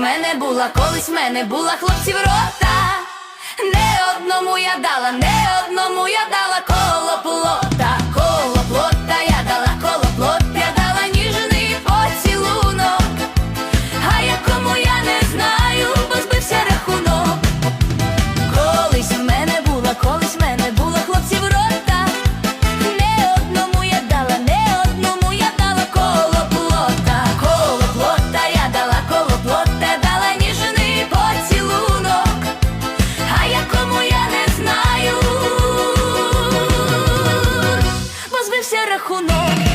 мене була, колись в мене була хлопців рота. Не одному я дала, не одному я дала. колись. рахунок.